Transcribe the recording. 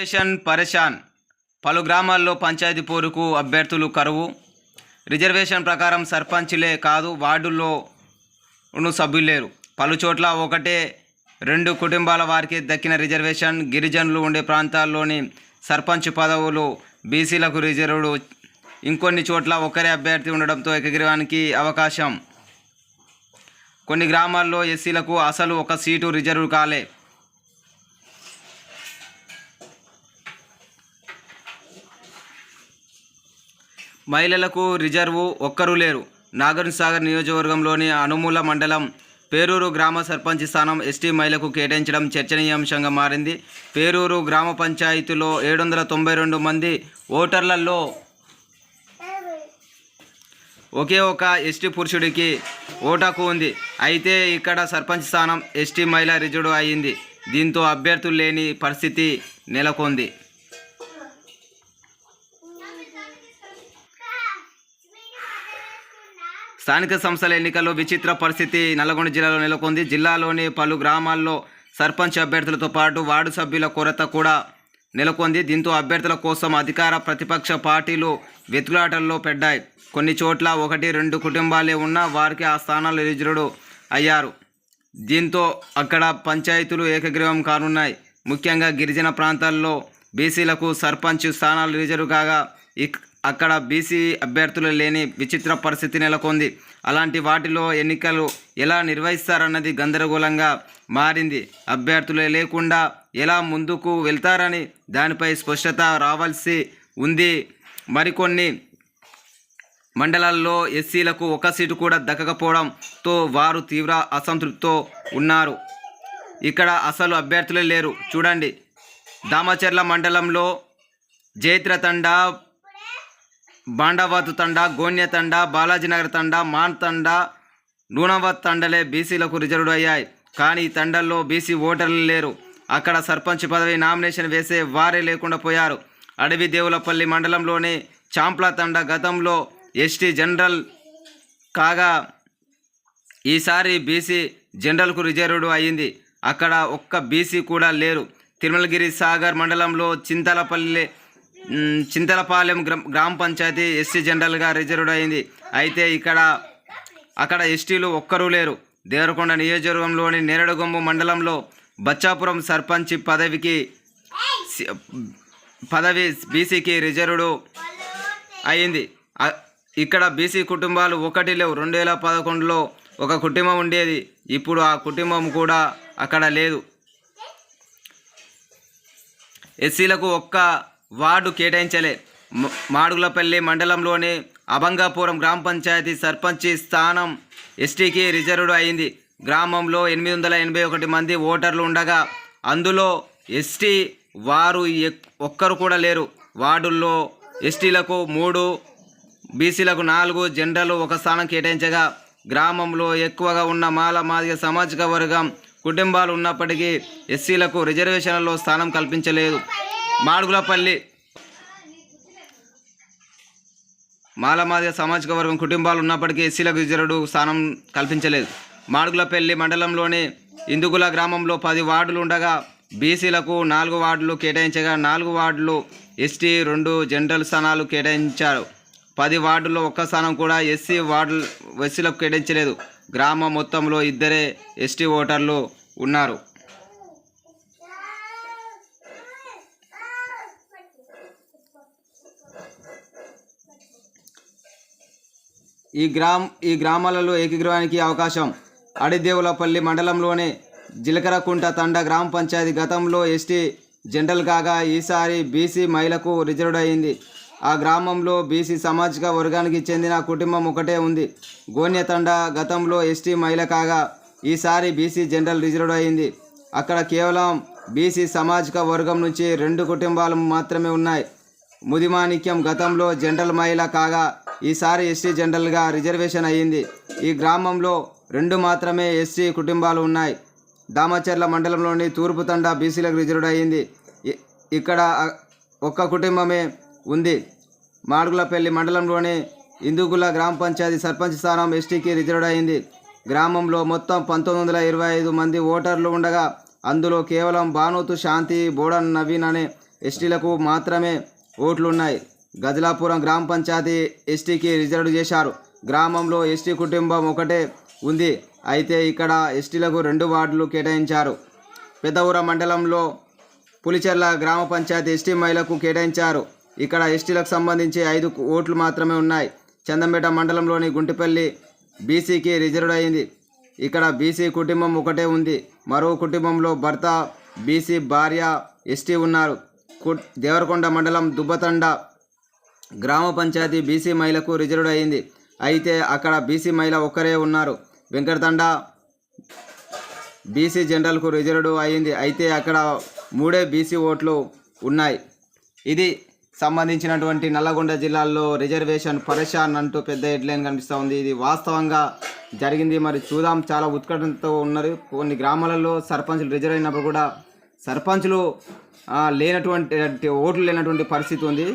Reservation పరేషాన్ పలు గ్రామాల్లో పంచాయతీ పోరుకు అభ్యర్థులు కరువు. రిజర్వేషన్ ప్రకారం సర్పంచ్లే కాదు వార్డుల్లో ఉన్న సభ్యులు లేరు. పలు చోట్ల ఒకటే రెండు కుటుంబాల వారికి దక్కిన రిజర్వేషన్ గిరిజనులు ఉండే ప్రాంతాల్లోని సర్పంచ్ పదవులు బీసీలకు రిజర్వ్డ్. ఇంకొన్ని చోట్ల ఒకరే అభ్యర్థి ఉండడంతో ఏకగ్రీవానికి అవకాశం. కొన్ని గ్రామాల్లో ఎస్సీలకు అసలు ఒక సీటు రిజర్వ్ కాలే. మహిళలకు రిజర్వు ఒక్కరూ లేరు. నాగర్సాగర్ నియోజకవర్గంలోని అనుమూల మండలం పేరూరు గ్రామ సర్పంచ్ స్థానం ఎస్టీ మహిళకు కేటాయించడం చర్చనీయాంశంగా మారింది. పేరూరు గ్రామ పంచాయతీలో ఏడు వందల తొంభై రెండు మంది ఓటర్లలో ఒకే ఒక ఎస్టీ పురుషుడికి ఓటాకు ఉంది. అయితే ఇక్కడ సర్పంచ్ స్థానం ఎస్టీ మహిళ రిజర్వ్ అయింది. దీంతో అభ్యర్థులు లేని పరిస్థితి నెలకొంది. స్థానిక సంస్థల ఎన్నికల్లో విచిత్ర పరిస్థితి నల్గొండ జిల్లాలో నెలకొంది. జిల్లాలోని పలు గ్రామాల్లో సర్పంచ్ అభ్యర్థులతో పాటు వార్డు సభ్యుల కొరత కూడా నెలకొంది. దీంతో అభ్యర్థుల కోసం అధికార ప్రతిపక్ష పార్టీలు వెతుకులాటల్లో పెడ్డాయి. కొన్ని చోట్ల ఒకటి రెండు కుటుంబాలే ఉన్నా వారికి ఆ స్థానాలు రిజర్వ్డ్ అయ్యారు. దీంతో అక్కడ పంచాయతీలు ఏకగ్రీవం కానున్నాయి. ముఖ్యంగా గిరిజన ప్రాంతాల్లో బీసీలకు సర్పంచ్ స్థానాలు రిజర్వ్ కాగా ఇక్ అక్కడ బీసీ అభ్యర్థులు లేని విచిత్ర పరిస్థితి నెలకొంది. అలాంటి వాటిలో ఎన్నికలు ఎలా నిర్వహిస్తారన్నది గందరగోళంగా మారింది. అభ్యర్థులే లేకుండా ఎలా ముందుకు వెళ్తారని దానిపై స్పష్టత రావాల్సి ఉంది. మరికొన్ని మండలాల్లో ఎస్సీలకు ఒక సీటు కూడా దక్కకపోవడంతో వారు తీవ్ర అసంతృప్తితో ఉన్నారు. ఇక్కడ అసలు అభ్యర్థులే లేరు. చూడండి. దామచర్ల మండలంలో జైత్ర తండా బాండావత్ తండ గోన్య తండ బాలాజీనగర్ తండ మాన్ తండ నూనవత్ తండలే బీసీలకు రిజర్వ్డ్ అయ్యాయి. కానీ ఈ తండల్లో బీసీ ఓటర్లు లేరు. అక్కడ సర్పంచ్ పదవి నామినేషన్ వేసే వారే లేకుండా పోయారు. అడవి దేవులపల్లి మండలంలోని చాంప్లా తండ గతంలో ఎస్టీ జనరల్ కాగా ఈసారి బీసీ జనరల్కు రిజర్వ్డ్ అయ్యింది. అక్కడ ఒక్క బీసీ కూడా లేరు. తిరుమలగిరి సాగర్ మండలంలో చింతలపల్లి చింతలపాలెం గ్రామ పంచాయతీ ఎస్సీ జనరల్గా రిజర్వ్డ్ అయింది. అయితే ఇక్కడ అక్కడ ఎస్టీలు ఒక్కరూ లేరు. దేవరకొండ నియోజకవర్గంలోని నేరడుగొమ్ము మండలంలో బచ్చాపురం సర్పంచ్ పదవికి పదవి బీసీకి రిజర్వ్డ్ అయింది. ఇక్కడ బీసీ కుటుంబాలు ఒకటి లేవు. రెండు వేల పదకొండులో ఒక కుటుంబం ఉండేది. ఇప్పుడు ఆ కుటుంబం కూడా అక్కడ లేదు. ఎస్సీలకు ఒక్క వార్డు కేటాయించలే. మాడుగులపల్లి మండలంలోని అభంగాపురం గ్రామ పంచాయతీ సర్పంచి స్థానం ఎస్టీకి రిజర్వ్డ్ అయింది. గ్రామంలో ఎనిమిది వందల ఎనభై ఒకటి మంది ఓటర్లు ఉండగా అందులో ఎస్టీ వారు ఒక్కరు కూడా లేరు. వార్డుల్లో ఎస్టీలకు మూడు బీసీలకు నాలుగు జనరల్ ఒక స్థానం కేటాయించగా గ్రామంలో ఎక్కువగా ఉన్న మాల మాదిగ సామాజిక వర్గం కుటుంబాలు ఉన్నప్పటికీ ఎస్సీలకు రిజర్వేషన్లలో స్థానం కల్పించలేదు. మాడుగులపల్లి. మాలమాదిగ సామాజిక వర్గం కుటుంబాలు ఉన్నప్పటికీ ఎస్సీలకు రిజర్వ్డ్ స్థానం కల్పించలేదు. మాడుగులపల్లి మండలంలోని ఇందుగుల గ్రామంలో పది వార్డులు ఉండగా బీసీలకు నాలుగు వార్డులు కేటాయించగా నాలుగు వార్డులు ఎస్టీ రెండు జనరల్ స్థానాలు కేటాయించారు. పది వార్డుల్లో ఒక్క స్థానం కూడా ఎస్సీ వార్డు ఎస్సీలకు కేటాయించలేదు. గ్రామం మొత్తంలో ఇద్దరే ఎస్టీ ఓటర్లు ఉన్నారు. ఈ గ్రామ ఈ గ్రామాలలో ఏకీగ్రహానికి అవకాశం. అడిదేవులపల్లి మండలంలోని జిలకరకుంట తండ గ్రామ పంచాయతీ గతంలో ఎస్టీ జనరల్ కాగా ఈసారి బీసీ మహిళకు రిజర్వ్డ్ అయింది. ఆ గ్రామంలో బీసీ సామాజిక వర్గానికి చెందిన కుటుంబం ఒకటే ఉంది. గోన్య తండ గతంలో ఎస్టీ మహిళ కాగా ఈసారి బీసీ జనరల్ రిజర్వ్డ్ అయింది. అక్కడ కేవలం బీసీ సామాజిక వర్గం నుంచి రెండు కుటుంబాలు మాత్రమే ఉన్నాయి. ముదిమాణిక్యం గతంలో జనరల్ మహిళ కాగా ఈసారి ఎస్టీ జనరల్గా రిజర్వేషన్ అయ్యింది. ఈ గ్రామంలో రెండు మాత్రమే ఎస్టీ కుటుంబాలు ఉన్నాయి. దామచర్ల మండలంలోని తూర్పు తండా బీసీలకు రిజర్వ్డ్ అయ్యింది ఇక్కడ ఒక్క కుటుంబమే ఉంది. మాడుగులపల్లి మండలంలోని ఇందుగుల గ్రామ పంచాయతీ సర్పంచ్ స్థానం ఎస్టీకి రిజర్వ్డ్ అయింది గ్రామంలో మొత్తం పంతొమ్మిది వందల ఇరవై ఐదు మంది ఓటర్లు ఉండగా అందులో కేవలం భానుతు శాంతి బోడన్ నవీన్ అనే ఎస్టీలకు మాత్రమే ఓట్లున్నాయి. గజలాపురం గ్రామ పంచాయతీ ఎస్టీకి రిజర్వ్ చేశారు. గ్రామంలో ఎస్టీ కుటుంబం ఒకటే ఉంది. అయితే ఇక్కడ ఎస్టీలకు రెండు వార్డులు కేటాయించారు. పెద్దఊర మండలంలో పులిచెర్ల గ్రామ పంచాయతీ ఎస్టీ మహిళకు కేటాయించారు. ఇక్కడ ఎస్టీలకు సంబంధించి ఐదు ఓట్లు మాత్రమే ఉన్నాయి. చందంపేట మండలంలోని గుంటిపల్లి బీసీకి రిజర్వ్ అయింది. ఇక్కడ బీసీ కుటుంబం ఒకటే ఉంది. మరో కుటుంబంలో భర్త బీసీ భార్య ఎస్టీ ఉన్నారు. కు- దేవరకొండ మండలం దుబ్బతండ గ్రామ పంచాయతీ బీసీ మహిళకు రిజర్వ్డ్ అయింది. అయితే అక్కడ బీసీ మహిళ ఒక్కరే ఉన్నారు. వెంకటతండ బీసీ జనరల్కు రిజర్వ్డ్ అయింది. అయితే అక్కడ మూడే బీసీ ఓట్లు ఉన్నాయి. ఇది సంబంధించినటువంటి నల్లగొండ జిల్లాలో రిజర్వేషన్ పరేషాన్ అంటూ పెద్ద హెడ్లైన్ కనిపిస్తూ ఉంది. ఇది వాస్తవంగా జరిగింది. మరి చూద్దాం. చాలా ఉత్కంఠతో ఉన్నారు. కొన్ని గ్రామాలలో సర్పంచులు రిజర్వ్ అయినప్పుడు కూడా సర్పంచులు లేనటువంటి ఓట్లు లేనటువంటి పరిస్థితి ఉంది.